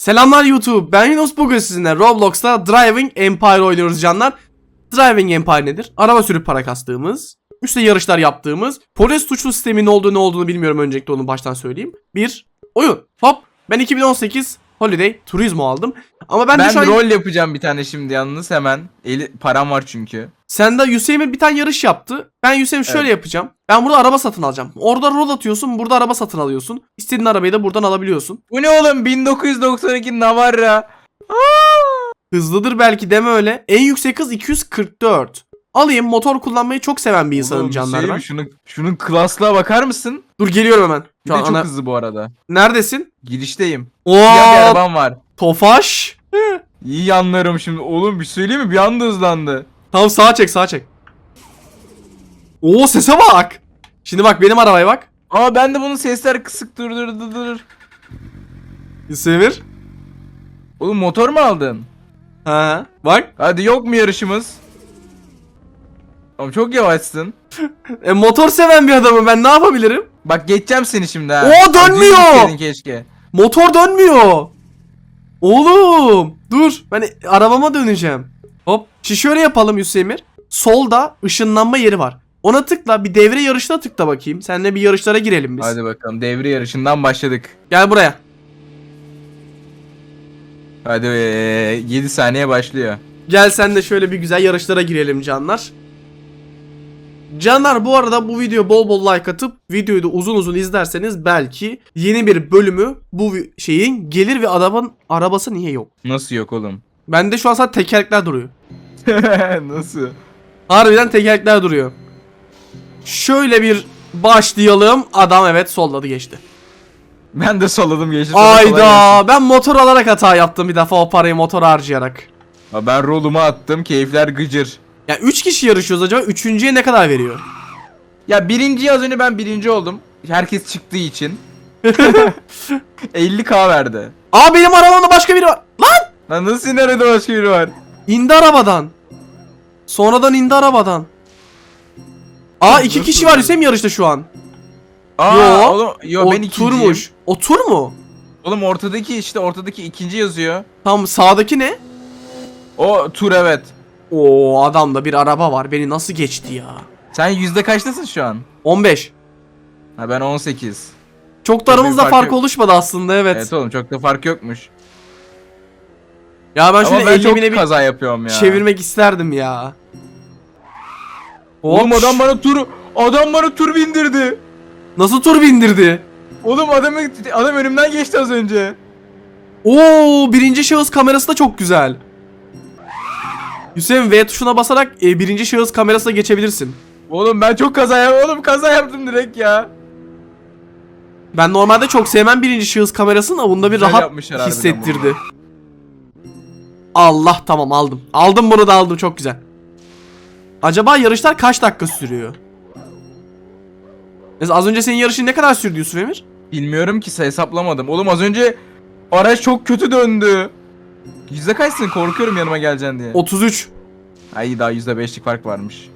Selamlar YouTube. Ben Yunus bugün sizinle Roblox'ta Driving Empire oynuyoruz canlar. Driving Empire nedir? Araba sürüp para kastığımız, üstte yarışlar yaptığımız, polis suçlu sisteminin olduğu ne olduğunu bilmiyorum öncelikle onu baştan söyleyeyim. Bir oyun. Hop. Ben 2018 Holiday Turismo aldım. Ama ben, de Ben şu an... rol yapacağım bir tane şimdi yalnız hemen. Eli param var çünkü. Sen de Hüseyin bir tane yarış yaptı. Ben Hüseyin şöyle Evet. yapacağım. Ben burada araba satın alacağım. Orada rol atıyorsun, burada araba satın alıyorsun. İstediğin arabayı da buradan alabiliyorsun. Bu ne oğlum 1992 Navarra. Hızlıdır belki deme öyle. En yüksek hız 244. Alayım motor kullanmayı çok seven bir insanım Oğlum, canlar şey ben. mi? Şunun, şunun klaslığa bakar mısın? Dur geliyorum hemen. Bir Şu de an çok ana- hızlı bu arada. Neredesin? Girişteyim. Oo, Ya bir arabam var. Tofaş. İyi yanlarım şimdi. Oğlum bir söyleyeyim mi? Bir anda hızlandı. Tamam sağa çek sağa çek. Oo sese bak. Şimdi bak benim arabaya bak. Aa ben de bunun sesler kısık dur dur dur dur. Sevir. Oğlum motor mu aldın? Ha. Bak. Hadi yok mu yarışımız? Oğlum çok yavaşsın. E, motor seven bir adamım ben ne yapabilirim? Bak geçeceğim seni şimdi ha. Oo, dönmüyor! Düz keşke. Motor dönmüyor. Oğlum dur ben arabama döneceğim. Hop. Şimdi şöyle yapalım Hüseyin'ir. Solda ışınlanma yeri var. Ona tıkla bir devre yarışına tıkla bakayım. Seninle bir yarışlara girelim biz. Hadi bakalım devre yarışından başladık. Gel buraya. Hadi 7 saniye başlıyor. Gel sen de şöyle bir güzel yarışlara girelim canlar. Canlar bu arada bu video bol bol like atıp videoyu da uzun uzun izlerseniz belki yeni bir bölümü bu şeyin gelir ve adamın arabası niye yok? Nasıl yok oğlum? Bende şu an sadece tekerlekler duruyor. Nasıl? Harbiden tekerlekler duruyor. Şöyle bir başlayalım. Adam evet solladı geçti. Ben de solladım geçti. Ayda ben motor alarak hata yaptım bir defa o parayı motor harcayarak. Ha, Ben rolumu attım keyifler gıcır. Ya 3 kişi yarışıyoruz acaba üçüncüye ne kadar veriyor? Ya birinci az önce ben birinci oldum. Herkes çıktığı için. 50k verdi. Aa benim arabamda başka biri var. Lan! Lan nasıl nerede başka biri var? İndi arabadan. Sonradan indi arabadan. Aa iki kişi var? Hüseyin yarışta şu an. Aa, Yo, oğlum, yo o ben ikinciyim. turmuş. O tur mu? Oğlum ortadaki işte ortadaki ikinci yazıyor. Tam sağdaki ne? O tur evet. Oo adamda bir araba var. Beni nasıl geçti ya? Sen yüzde kaçtasın şu an? 15. Ha ben 18. Çok da aramızda fark fark yok. oluşmadı aslında evet. Evet. oğlum çok da fark yokmuş. Ya ben Ama şöyle ben çok bir kaza yapıyorum ya. çevirmek isterdim ya. Oğlum Hop. adam bana tur adam bana tur bindirdi. Nasıl tur bindirdi? Oğlum adam adam önümden geçti az önce. Oo birinci şahıs kamerası da çok güzel. Hüseyin V tuşuna basarak e, birinci şahıs kamerasına geçebilirsin. Oğlum ben çok kaza yaptım. Oğlum kaza yaptım direkt ya. Ben normalde çok sevmem birinci şahıs kamerasını ama bunda bir Güzel rahat hissettirdi. Allah tamam aldım. Aldım bunu da aldım çok güzel. Acaba yarışlar kaç dakika sürüyor? Mesela az önce senin yarışın ne kadar sürdü Yusuf Emir? Bilmiyorum ki hesaplamadım. Oğlum az önce araç çok kötü döndü. Yüzde kaçsın? Korkuyorum yanıma geleceksin diye. 33. Ay daha yüzde beşlik fark varmış.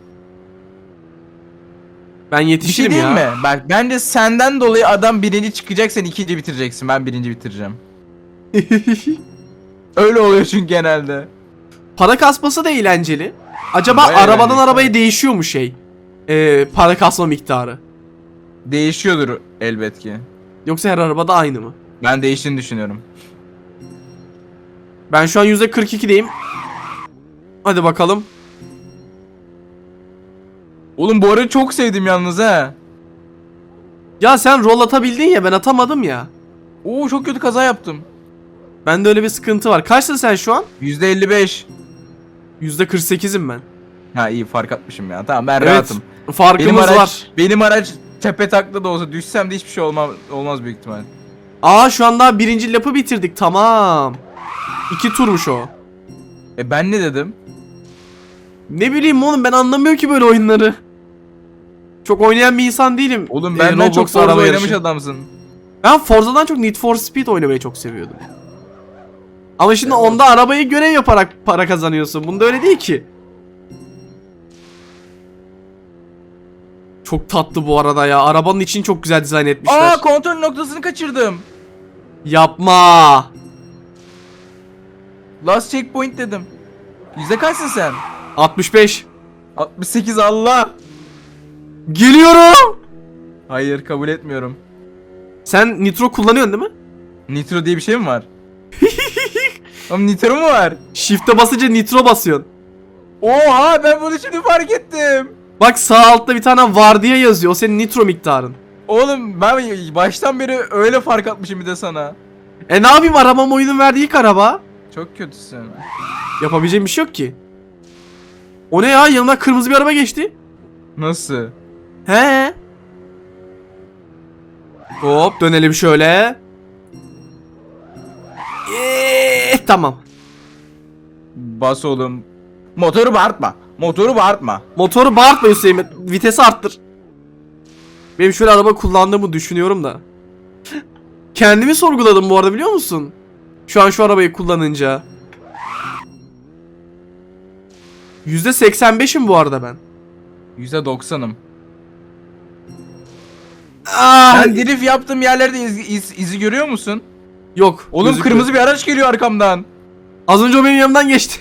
Ben Bir şey yetişirim diyeyim ya. mi? Bak bence senden dolayı adam birinci çıkacak sen ikinci bitireceksin. Ben birinci bitireceğim. Öyle oluyor çünkü genelde. para kasması da eğlenceli. Acaba Bayağı arabadan eğlenceli. arabaya değişiyor mu şey? Ee, para kasma miktarı. Değişiyordur elbet ki. Yoksa her arabada aynı mı? Ben değiştiğini düşünüyorum. Ben şu an %42'deyim. Hadi bakalım. Oğlum bu arayı çok sevdim yalnız ha. Ya sen rol atabildin ya ben atamadım ya. Oo çok kötü kaza yaptım. Bende öyle bir sıkıntı var. Kaçsın sen şu an? Yüzde 55. %48'im ben. Ha iyi fark atmışım ya. Tamam ben Evet. rahatım. Farkımız Benim araç, var. benim araç tepe takla da olsa düşsem de hiçbir şey olmaz, olmaz büyük ihtimal. Aa şu an daha birinci lapı bitirdik tamam. İki turmuş o. E ben ne dedim? Ne bileyim oğlum ben anlamıyorum ki böyle oyunları. Çok oynayan bir insan değilim. Oğlum Ee, benden çok Roblox Forza oynamış yarışı. adamsın. Ben Forza'dan çok Need for Speed oynamayı çok seviyordum. Ama şimdi Evet. onda arabayı görev yaparak para kazanıyorsun. Bunda öyle değil ki. Çok tatlı bu arada ya. Arabanın için çok güzel dizayn etmişler. Aa kontrol noktasını kaçırdım. Yapma. Last checkpoint dedim. Yüzde kaçsın sen? 65. 68 Allah. Geliyorum. Hayır kabul etmiyorum. Sen nitro kullanıyorsun değil mi? Nitro diye bir şey mi var? Oğlum nitro mu var? Shift'e basınca nitro basıyorsun. Oha ben bunu şimdi fark ettim. Bak sağ altta bir tane var diye yazıyor. O senin nitro miktarın. Oğlum ben baştan beri öyle fark atmışım bir de sana. E ne yapayım arabam oyunun verdiği ilk araba. Çok kötüsün. Yapabileceğim bir şey yok ki. O ne ya? Yanımdan kırmızı bir araba geçti. Nasıl? He. Hop dönelim şöyle. Eee, tamam. Bas oğlum. Motoru bağırtma. Motoru bağırtma. Motoru bağırtma Hüseyin. Vitesi arttır. Benim şöyle araba kullandığımı düşünüyorum da. Kendimi sorguladım bu arada biliyor musun? Şu an şu arabayı kullanınca. %85'im bu arada ben. %90'ım. Ah, Ben drift yaptığım yerlerde iz, iz- izi görüyor musun? yok. Oğlum gözükmüyor. kırmızı bir araç geliyor arkamdan. Az önce o benim yanımdan geçti.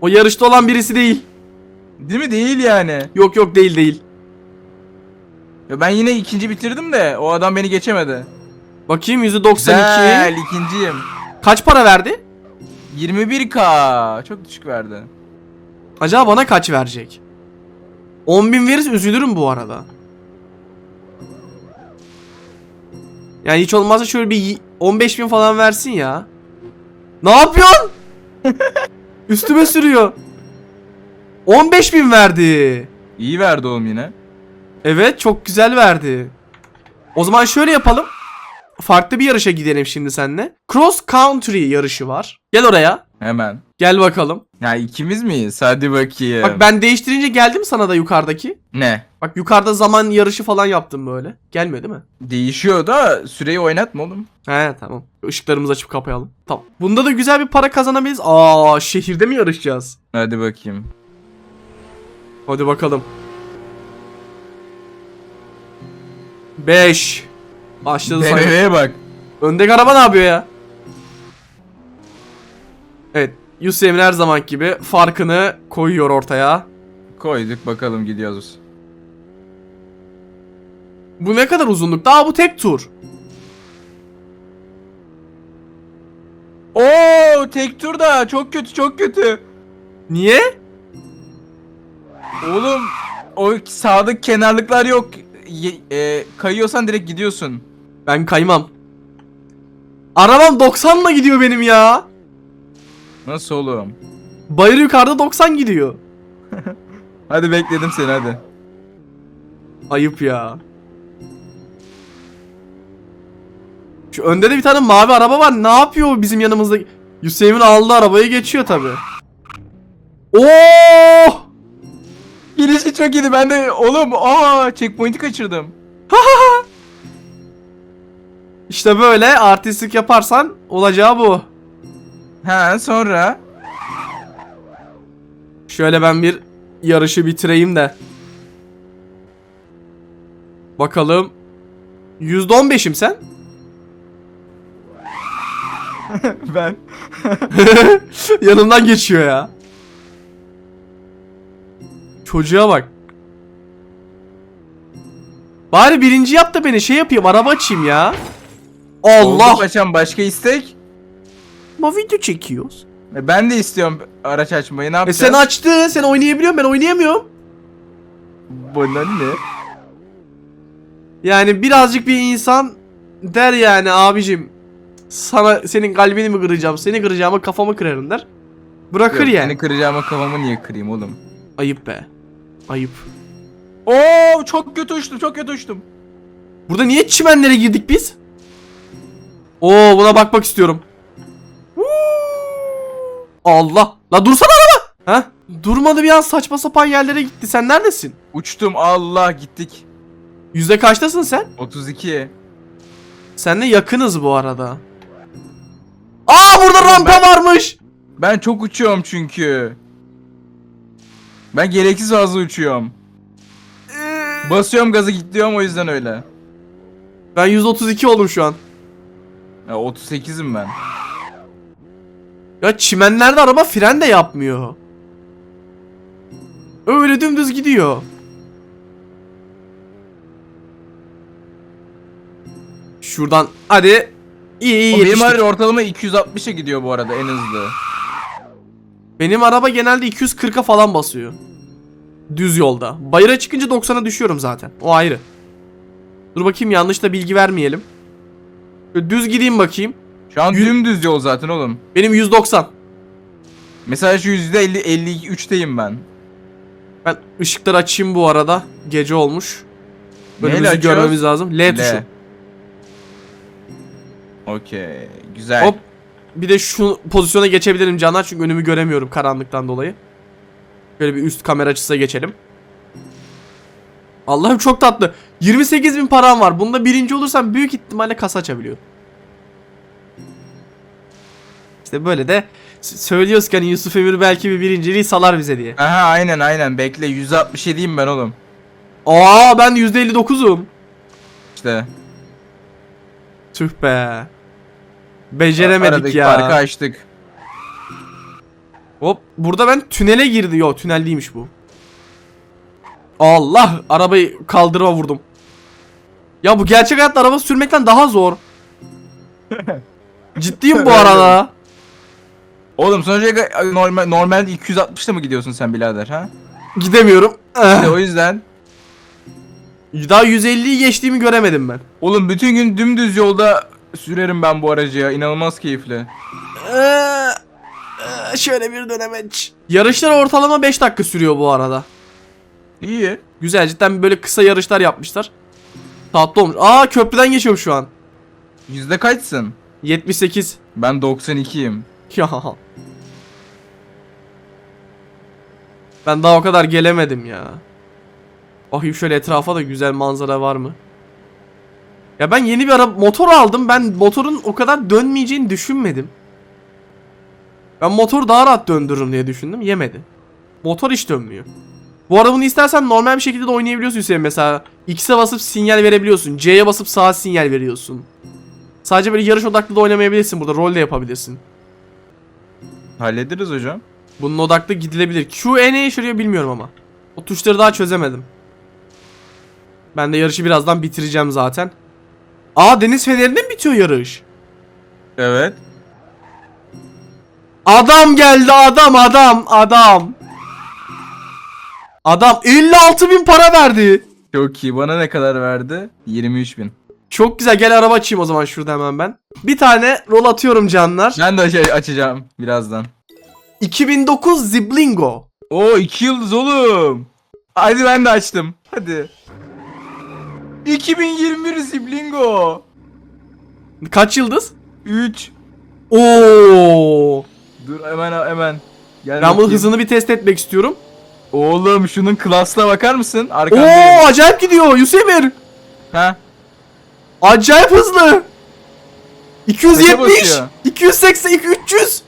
O yarışta olan birisi değil. Değil mi? Değil yani. Yok yok değil değil. Ya ben yine ikinci bitirdim de o adam beni geçemedi. Bakayım %92. Güzel ikinciyim. Kaç para verdi? 21k. Çok düşük verdi. Acaba bana kaç verecek? 10.000 verirse üzülürüm bu arada. Yani hiç olmazsa şöyle bir y- 15.000 falan versin ya. Ne yapıyorsun? Üstüme sürüyor. 15.000 verdi. İyi verdi oğlum yine. Evet çok güzel verdi. O zaman şöyle yapalım. Farklı bir yarışa gidelim şimdi seninle. Cross country yarışı var. Gel oraya. Hemen. Gel bakalım. Ya ikimiz miyiz? Hadi bakayım. Bak ben değiştirince geldim sana da yukarıdaki. Ne? Bak yukarıda zaman yarışı falan yaptım böyle. Gelmiyor değil mi? Değişiyor da süreyi oynatma oğlum. He tamam. Işıklarımızı açıp kapayalım. Tamam. Bunda da güzel bir para kazanabiliriz. Aa şehirde mi yarışacağız? Hadi bakayım. Hadi bakalım. 5 Başladı. BMW'ye bak. Öndeki araba ne yapıyor ya? Evet. Yusuf Emre her zaman gibi farkını koyuyor ortaya. Koyduk bakalım gidiyoruz. Bu ne kadar uzunlukta? Aa bu tek tur. Oo tek tur da çok kötü çok kötü. Niye? Oğlum o sağdaki kenarlıklar yok. Ye- e, kayıyorsan direkt gidiyorsun. Ben kaymam. Arabam 90'la gidiyor benim ya. Nasıl oğlum? Bayır yukarıda 90 gidiyor. Hadi bekledim seni hadi. Ayıp ya. Şu önde de bir tane mavi araba var. Ne yapıyor bizim yanımızda? Hüseyin'in aldığı arabayı geçiyor tabi. Oo! Girişi çok iyiydi ben de oğlum aa checkpoint'i kaçırdım. İşte böyle artistlik yaparsan olacağı bu. Ha sonra Şöyle ben bir yarışı bitireyim de. Bakalım. %15'im sen. ben Yanımdan geçiyor ya. Çocuğa bak. Bari birinci yap da beni şey yapayım araba açayım ya. Oldu Allah. paşam başka istek. Ama video çekiyoruz. E, Ben de istiyorum araç açmayı ne E yapacağız? sen açtı. Sen oynayabiliyorsun ben oynayamıyorum. Bana ne? Yani birazcık bir insan der yani abicim. Sana senin kalbini mi kıracağım? Seni kıracağıma kafamı kırarım der. Bırakır Yok, yani. Seni kıracağıma kafamı niye kırayım oğlum? Ayıp be. Ayıp. Oo çok kötü uçtum çok kötü uçtum. Burada niye çimenlere girdik biz? Oo buna bakmak istiyorum. Allah. La dursana araba. Ha? Durmadı bir an saçma sapan yerlere gitti. Sen neredesin? Uçtum Allah gittik. Yüzde kaçtasın sen? 32. Seninle yakınız bu arada. Aa burada rampa ben- varmış. Ben çok uçuyorum çünkü. Ben gereksiz fazla uçuyorum. Basıyorum gazı gidiyorum o yüzden öyle. Ben 132 oldum şu an. Ya 38'im ben. Ya çimenlerde araba fren de yapmıyor. Öyle dümdüz gidiyor. Şuradan hadi. İyi iyi benim yetiştik. araba ortalama 260'a gidiyor bu arada en hızlı. Benim araba genelde 240'a falan basıyor. Düz yolda. Bayıra çıkınca 90'a düşüyorum zaten. O ayrı. Dur bakayım yanlış da bilgi vermeyelim. Şöyle düz gideyim bakayım. Şu an Yüz- dümdüz yol zaten oğlum. Benim 190. Mesela şu %50 53'teyim ben. Ben ışıkları açayım bu arada. Gece olmuş. Neyle Önümüzü açıyoruz? görmemiz lazım. L tuşu. Okey. Güzel. Hop. Bir de şu pozisyona geçebilirim canlar çünkü önümü göremiyorum karanlıktan dolayı. Böyle bir üst kamera açısına geçelim. Allah'ım çok tatlı. 28 bin param var. Bunda birinci olursam büyük ihtimalle kasa açabiliyor. İşte böyle de söylüyoruz ki hani Yusuf Emir belki bir birinciliği salar bize diye. Aha aynen aynen bekle 167'yim ben oğlum. Aa ben %59'um. İşte. Tüh be. Beceremedik Aradaki ya. farkı açtık. Hop burada ben tünele girdi. Yo tünel değilmiş bu. Allah arabayı kaldırıma vurdum. Ya bu gerçek hayatta araba sürmekten daha zor. Ciddiyim bu arada. Oğlum sonuçta normal normalde 260'ta mı gidiyorsun sen birader ha? Gidemiyorum. İşte o yüzden. Daha 150'yi geçtiğimi göremedim ben. Oğlum bütün gün dümdüz yolda sürerim ben bu aracı ya. İnanılmaz keyifli. Ee, ee, Şöyle bir dönemeç. Yarışlar ortalama 5 dakika sürüyor bu arada. İyi. Güzel cidden böyle kısa yarışlar yapmışlar. Tatlı olmuş. Aa köprüden geçiyorum şu an. Yüzde kaçsın? 78. Ben 92'yim. Ya. Ben daha o kadar gelemedim ya. Bakayım şöyle etrafa da güzel manzara var mı? Ya ben yeni bir araba motor aldım. Ben motorun o kadar dönmeyeceğini düşünmedim. Ben motor daha rahat döndürürüm diye düşündüm. Yemedi. Motor hiç dönmüyor. Bu arada bunu istersen normal bir şekilde de oynayabiliyorsun Hüseyin. Mesela X'e basıp sinyal verebiliyorsun. C'ye basıp sağa sinyal veriyorsun. Sadece böyle yarış odaklı da oynamayabilirsin burada. Rol de yapabilirsin. Hallederiz hocam. Bunun odaklı gidilebilir. Q E işe yarıyor bilmiyorum ama. O tuşları daha çözemedim. Ben de yarışı birazdan bitireceğim zaten. Aa deniz fenerinde mi bitiyor yarış? Evet. Adam geldi adam adam adam. Adam 56 bin para verdi. Çok iyi. Bana ne kadar verdi? 23 bin. Çok güzel gel araba açayım o zaman şurada hemen ben. Bir tane rol atıyorum canlar. Ben de aç- açacağım birazdan. 2009 Ziblingo. Oo 2 yıldız oğlum. Hadi ben de açtım. Hadi. 2021 Ziblingo. Kaç yıldız? 3. Oo. Dur hemen hemen. Gel Ben bunun bakayım. hızını bir test etmek istiyorum. Oğlum şunun klasına bakar mısın? Oo Arkandayım. acayip gidiyor Yusemir. Ha? Acayip hızlı. Kaça 270, basıyor? 280, 300.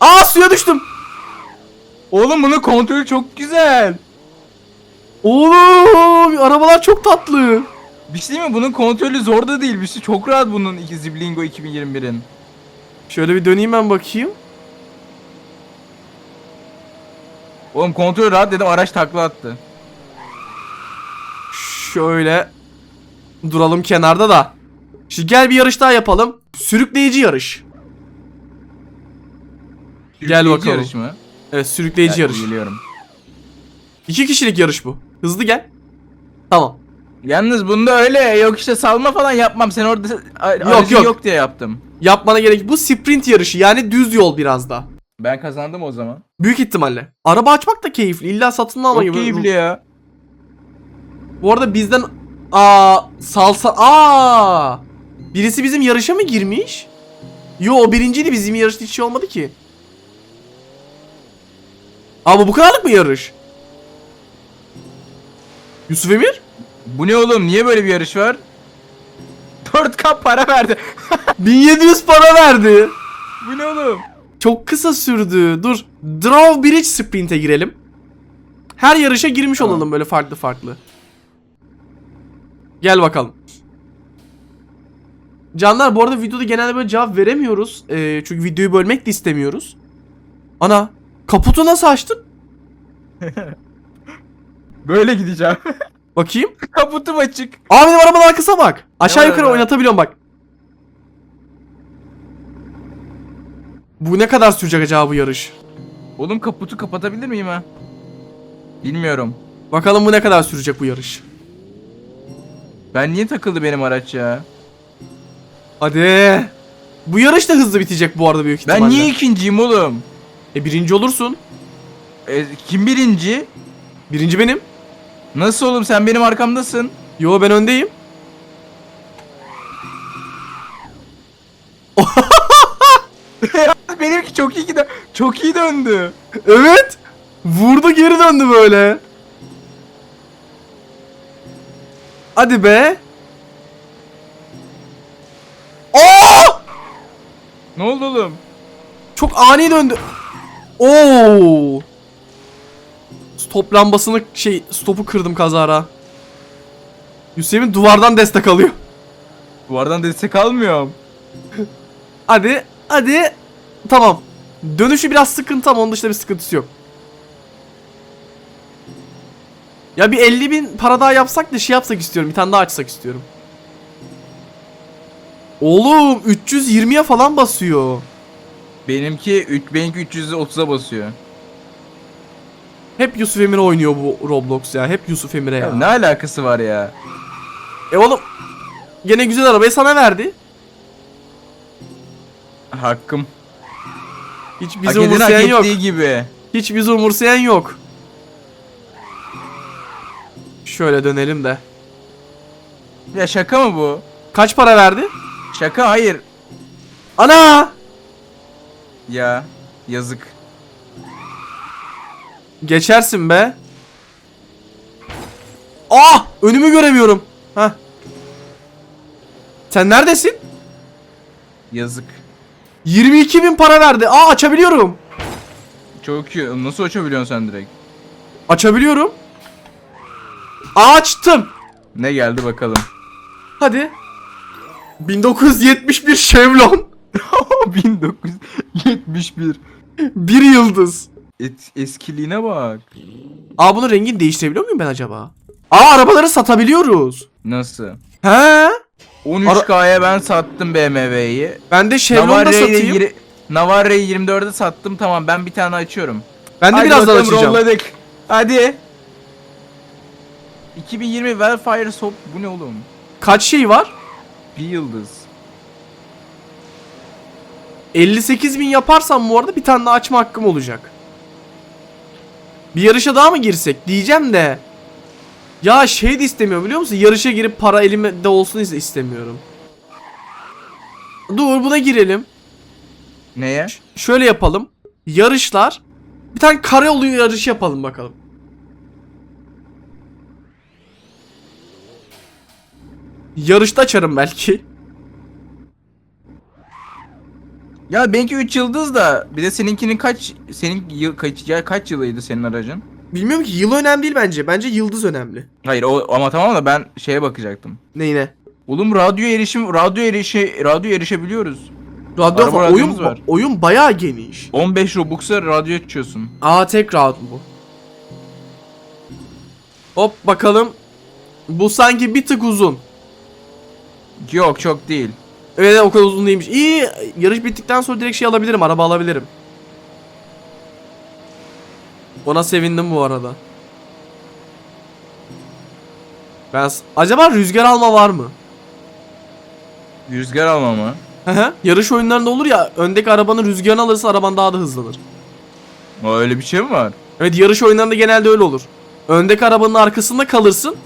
Aa suya düştüm. Oğlum bunun kontrolü çok güzel. Oğlum arabalar çok tatlı. Bir şey değil mi? Bunun kontrolü zor da değil. Bir şey çok rahat bunun iki Ziblingo 2021'in. Şöyle bir döneyim ben bakayım. Oğlum kontrolü rahat dedim araç takla attı. Şöyle duralım kenarda da. Şimdi gel bir yarış daha yapalım. Sürükleyici yarış. Gel Sürükleyici bakalım. Yarış mı? Evet sürükleyici Gel, yarış. Geliyorum. İki kişilik yarış bu. Hızlı gel. Tamam. Yalnız bunda öyle yok işte salma falan yapmam. Sen orada yok. yok. yok diye yaptım. Yapmana gerek. Bu sprint yarışı yani düz yol biraz da. Ben kazandım o zaman. Büyük ihtimalle. Araba açmak da keyifli. İlla satın alma Çok gibi. keyifli ya. Bu arada bizden aa salsa aa birisi bizim yarışa mı girmiş? Yo o birinciydi bizim yarışta hiç şey olmadı ki. Ama bu kadarlık mı yarış? Yusuf Emir? Bu ne oğlum? Niye böyle bir yarış var? 4K para verdi. 1700 para verdi. Bu ne oğlum? Çok kısa sürdü. Dur. Draw Bridge Sprint'e girelim. Her yarışa girmiş Tamam. olalım böyle farklı farklı. Gel bakalım. Canlar bu arada videoda genelde böyle cevap veremiyoruz. Ee, çünkü videoyu bölmek de istemiyoruz. Ana kaputu nasıl açtın? Böyle gideceğim. Bakayım. Kaputum açık. Aa benim arabanın arkasına bak. Aşağı var yukarı oynatabiliyorum bak. Bu ne kadar sürecek acaba bu yarış? Oğlum kaputu kapatabilir miyim ha? Bilmiyorum. Bakalım bu ne kadar sürecek bu yarış. Ben niye takıldı benim araç ya? Hadi. Bu yarış da hızlı bitecek bu arada büyük ihtimalle. Ben niye ikinciyim oğlum? E birinci olursun. E, kim birinci? Birinci benim. Nasıl oğlum sen benim arkamdasın? Yo ben öndeyim. Benimki çok iyi gide çok iyi döndü. Evet. Vurdu geri döndü böyle. Hadi be. Aa! Ne oldu oğlum? Çok ani döndü. Oo! Stop lambasını şey stopu kırdım kazara. Hüseyin duvardan destek alıyor. Duvardan destek almıyorum. Hadi, hadi. Tamam. Dönüşü biraz sıkıntı ama onun dışında bir sıkıntısı yok. Ya bir 50 bin para daha yapsak da şey yapsak istiyorum. Bir tane daha açsak istiyorum. Oğlum 320'ye falan basıyor. Benimki 3 benimki 330'a basıyor. Hep Yusuf Emre oynuyor bu Roblox ya. Hep Yusuf Emre ya. Ya ne alakası var ya? E oğlum gene güzel arabayı sana verdi. Hakkım. Hiç Hak bizi edeni hak umursayan yok. ettiği gibi. Hiç bizi umursayan yok. Şöyle dönelim de. Ya şaka mı bu? Kaç para verdi? Şaka hayır. Ana! Ya yazık. Geçersin be. Ah! Önümü göremiyorum. Ha. Sen neredesin? Yazık. 22 bin para verdi. Aa açabiliyorum. Çok iyi. Nasıl açabiliyorsun sen direkt? Açabiliyorum. Açtım. Ne geldi bakalım. Hadi. 1971 Chevron. 1971. Bir yıldız. Et, eskiliğine bak. Aa bunun rengini değiştirebiliyor muyum ben acaba? Aa arabaları satabiliyoruz. Nasıl? He? 13K'ya ben sattım BMW'yi. Ben de Chevron'da satayım. Navarre'yi 24'e sattım tamam ben bir tane açıyorum. Ben de Hadi birazdan bakalım, açacağım. rolladık. Hadi. 2020 Wildfire Sop bu ne oğlum? Kaç şey var? Bir yıldız. 58 bin yaparsam bu arada bir tane daha açma hakkım olacak. Bir yarışa daha mı girsek diyeceğim de. Ya şey de istemiyorum biliyor musun? Yarışa girip para elimde olsun iste- istemiyorum. Dur buna girelim. Neye? Şöyle yapalım. Yarışlar. Bir tane karayolu yarışı yapalım bakalım. Yarışta açarım belki. Ya benimki 3 yıldız da bir de seninkinin kaç senin yıl kaç ya kaç yılıydı senin aracın? Bilmiyorum ki yıl önemli değil bence. Bence yıldız önemli. Hayır o ama tamam da ben şeye bakacaktım. Neyine? Oğlum radyo erişim radyo erişe radyo erişebiliyoruz. Radyo Araba falan- oyun var. oyun bayağı geniş. 15 Robux'a radyo açıyorsun. Aa tek round bu. Hop bakalım. Bu sanki bir tık uzun. Yok çok değil. Evet o kadar uzun değilmiş. İyi yarış bittikten sonra direkt şey alabilirim. Araba alabilirim. Ona sevindim bu arada. Ben acaba rüzgar alma var mı? Rüzgar alma mı? Yarış oyunlarında olur ya öndeki arabanın rüzgarını alırsa araban daha da hızlanır. O öyle bir şey mi var? Evet yarış oyunlarında genelde öyle olur. Öndeki arabanın arkasında kalırsın.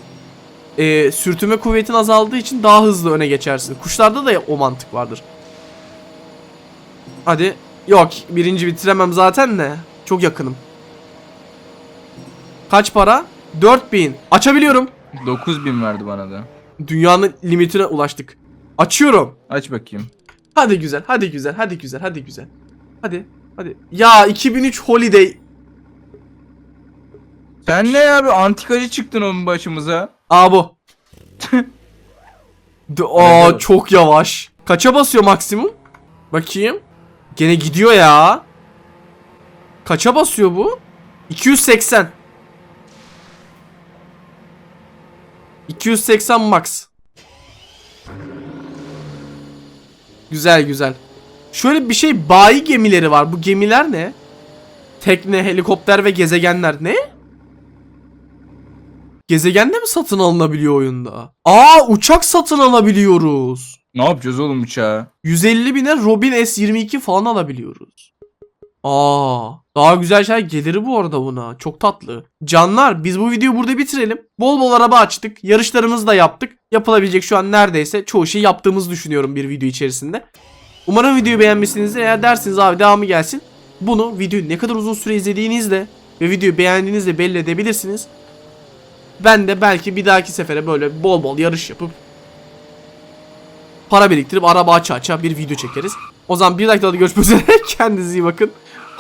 Ee, sürtünme kuvvetin azaldığı için daha hızlı öne geçersin. Kuşlarda da o mantık vardır. Hadi. Yok birinci bitiremem zaten de. Çok yakınım. Kaç para? 4000. Açabiliyorum. 9000 verdi bana da. Dünyanın limitine ulaştık. Açıyorum. Aç bakayım. Hadi güzel, hadi güzel, hadi güzel, hadi güzel. Hadi, hadi. Ya 2003 Holiday. Sen ne ya bir antikacı çıktın onun başımıza. Aa bu. Aa çok yavaş. Kaça basıyor maksimum? Bakayım. Gene gidiyor ya. Kaça basıyor bu? 280. 280 max. Güzel güzel. Şöyle bir şey bayi gemileri var. Bu gemiler ne? Tekne, helikopter ve gezegenler ne? Gezegen de mi satın alınabiliyor oyunda? Aa uçak satın alabiliyoruz. Ne yapacağız oğlum uçağı? 150 bine Robin S22 falan alabiliyoruz. Aa, daha güzel şeyler gelir bu arada buna. Çok tatlı. Canlar biz bu videoyu burada bitirelim. Bol bol araba açtık. Yarışlarımızı da yaptık. Yapılabilecek şu an neredeyse çoğu şeyi yaptığımızı düşünüyorum bir video içerisinde. Umarım videoyu beğenmişsinizdir. Eğer dersiniz abi devamı gelsin. Bunu videoyu ne kadar uzun süre izlediğinizle ve videoyu beğendiğinizle belli edebilirsiniz. Ben de belki bir dahaki sefere böyle bol bol yarış yapıp para biriktirip araba aça aça bir video çekeriz. O zaman bir dakikada görüşmek üzere. Kendinize iyi bakın.